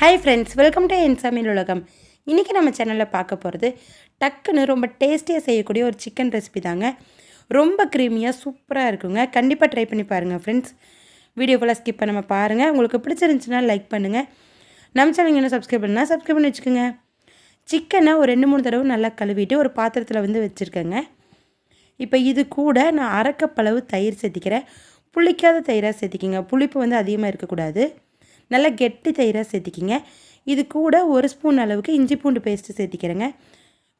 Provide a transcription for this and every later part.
Hi friends welcome to என் சமையல் உலகம் இன்றைக்கி நம்ம சேனலில் பார்க்க போகிறது டக்குன்னு ரொம்ப டேஸ்டியாக செய்யக்கூடிய ஒரு சிக்கன் ரெசிபி தாங்க. ரொம்ப க்ரீமியாக சூப்பராக இருக்குங்க. கண்டிப்பாக ட்ரை பண்ணி பாருங்கள் ஃப்ரெண்ட்ஸ் வீடியோக்குள்ளே ஸ்கிப் பண்ணாமல் பாருங்கள் உங்களுக்கு பிடிச்சிருந்துச்சுன்னா லைக் பண்ணுங்கள் நம்ம சேனல் என்ன சப்ஸ்கிரைப் பண்ணால் சப்ஸ்கிரைப் பண்ணி வச்சுக்கோங்க. சிக்கனை ஒரு ரெண்டு மூணு தடவை நல்லா கழுவிட்டு ஒரு பாத்திரத்தில் வந்து வச்சுருக்கேங்க. இப்போ இது கூட நான் அரைக்கப்பளவு தயிர் சேர்த்திக்கிறேன். புளிக்காத தயிராக சேர்த்திக்கிங்க. புளிப்பு வந்து அதிகமாக இருக்கக்கூடாது. நல்லா கெட்டி தயிராக சேர்த்திக்கிங்க. இது கூட ஒரு ஸ்பூன் அளவுக்கு இஞ்சி பூண்டு பேஸ்ட்டு சேர்த்திக்கிறேங்க.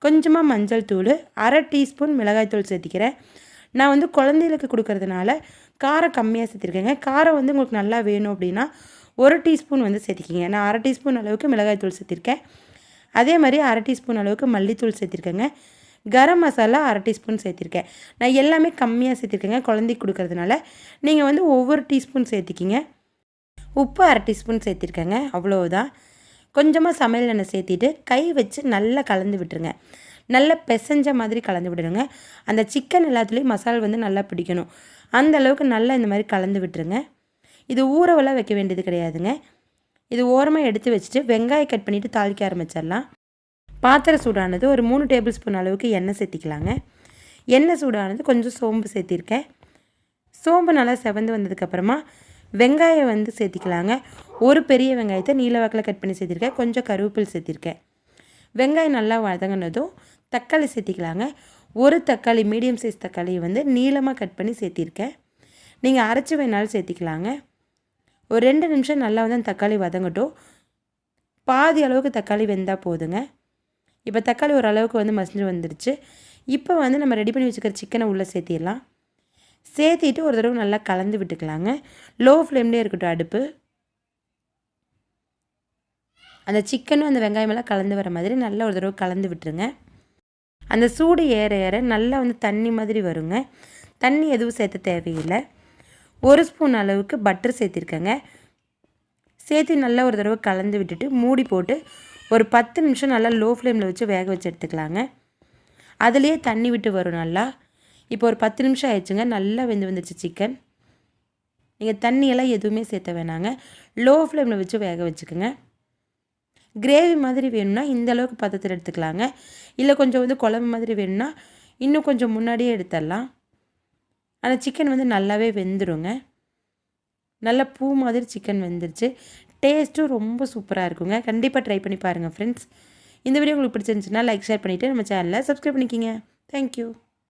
கொஞ்சமாக மஞ்சள் தூள் அரை டீஸ்பூன் மிளகாய்த்தூள் சேர்த்திக்கிறேன். நான் வந்து குழந்தைகளுக்கு கொடுக்கறதுனால காரம் கம்மியாக சேர்த்திருக்கேங்க. காரம் வந்து உங்களுக்கு நல்லா வேணும் அப்படின்னா ஒரு டீஸ்பூன் வந்து சேர்த்திக்கிங்க. நான் அரை டீஸ்பூன் அளவுக்கு மிளகாய்த்தூள் சேர்த்திருக்கேன். அதே மாதிரி அரை டீஸ்பூன் அளவுக்கு மல்லித்தூள் சேர்த்திருக்கேங்க. கரம் மசாலா அரை டீஸ்பூன் சேர்த்திருக்கேன். நான் எல்லாமே கம்மியாக சேர்த்திருக்கேங்க குழந்தைக்கு கொடுக்கறதுனால. நீங்கள் வந்து ஒவ்வொரு டீஸ்பூன் சேர்த்திக்கிங்க. உப்பு அரை டீஸ்பூன் சேர்த்திருக்கேங்க அவ்வளோதான் கொஞ்சமாக சமையல் எண்ணெய் சேர்த்திட்டு கை வச்சு நல்லா கலந்து விட்டுருங்க. நல்லா பிசைஞ்ச மாதிரி கலந்து விடுங்க. அந்த சிக்கன் எல்லாத்துலேயும் மசாலா வந்து நல்லா பிடிக்கணும். அந்த அளவுக்கு நல்லா இந்த மாதிரி கலந்து விட்டுருங்க. இது ஊறவெல்லாம் வைக்க வேண்டியது கிடையாதுங்க. இது ஓரமாக எடுத்து வச்சுட்டு வெங்காயம் கட் பண்ணிவிட்டு தாளிக்க ஆரம்பிச்சிடலாம். பாத்திரம் சூடானது ஒரு மூணு டேபிள் ஸ்பூன் அளவுக்கு எண்ணெய் சேர்த்திக்கலாங்க. எண்ணெய் சூடானது கொஞ்சம் சோம்பு சேர்த்திருக்கேன். சோம்பு நல்லா செவந்து வந்ததுக்கப்புறமா வெங்காயம் வந்து சேர்த்திக்கலாங்க. ஒரு பெரிய வெங்காயத்தை நீல வாக்கில் கட் பண்ணி சேர்த்திருக்கேன். கொஞ்சம் கருவேப்பில் சேர்த்திருக்கேன். வெங்காயம் நல்லா வதங்கினதும் தக்காளி சேர்த்திக்கலாங்க. ஒரு தக்காளி மீடியம் சைஸ் தக்காளி வந்து நீளமாக கட் பண்ணி சேர்த்திருக்கேன். நீங்கள் அரைச்சி வேணாலும் சேர்த்திக்கலாங்க. ஒரு ரெண்டு நிமிஷம் நல்லா வந்து அந்த தக்காளி வதங்கட்டும். பாதி அளவுக்கு தக்காளி வெந்தால் போதுங்க. இப்போ தக்காளி ஓரளவுக்கு வந்து மசிஞ்சு வந்துடுச்சு இப்போ வந்து நம்ம ரெடி பண்ணி வச்சுக்கிற சிக்கனை உள்ளே சேர்த்திடலாம். சேர்த்திட்டு ஒரு தடவை நல்லா கலந்து விட்டுக்கலாங்க. லோ ஃப்ளேம்லேயே இருக்கட்டும் அடுப்பு. அந்த சிக்கனும் அந்த வெங்காயமெல்லாம் கலந்து வர மாதிரி நல்லா ஒரு தடவை கலந்து விட்டுருங்க. அந்த சூடு ஏற ஏற நல்லா வந்து தண்ணி மாதிரி வருங்க. தண்ணி எதுவும் சேர்த்த தேவையில்லை. ஒரு ஸ்பூன் அளவுக்கு பட்டர் சேர்த்திருக்கேங்க. சேர்த்து நல்லா ஒரு தடவை கலந்து விட்டுட்டு மூடி போட்டு ஒரு பத்து நிமிஷம் நல்லா லோ ஃப்ளேமில் வச்சு வேக வச்சு எடுத்துக்கலாங்க. அதுலேயே தண்ணி விட்டு வரும் நல்லா. இப்போ ஒரு பத்து நிமிஷம் ஆயிடுச்சுங்க. நல்லா வெந்து வந்துடுச்சு சிக்கன் நீங்கள் தண்ணியெல்லாம் எதுவுமே சேர்த்த வேணாங்க. லோ ஃப்ளேமில் வச்சு வேக வச்சுக்கோங்க. கிரேவி மாதிரி வேணும்னா இந்த அளவுக்கு பதத்தில் எடுத்துக்கலாங்க. இல்லை கொஞ்சம் வந்து குழம்பு மாதிரி வேணும்னா இன்னும் கொஞ்சம் முன்னாடியே எடுத்துடலாம். ஆனால் சிக்கன் வந்து நல்லாவே வெந்துடுங்க நல்லா பூ மாதிரி சிக்கன் வெந்துருச்சு. டேஸ்ட்டும் ரொம்ப சூப்பராக இருக்குங்க. கண்டிப்பாக ட்ரை பண்ணி பாருங்கள் ஃப்ரெண்ட்ஸ் இந்த வீடியோ உங்களுக்கு பிடிச்சிருந்துச்சுன்னா லைக் ஷேர் பண்ணிவிட்டு நம்ம சேனலில் சப்ஸ்கிரைப் பண்ணிக்கிங்க. தேங்க்யூ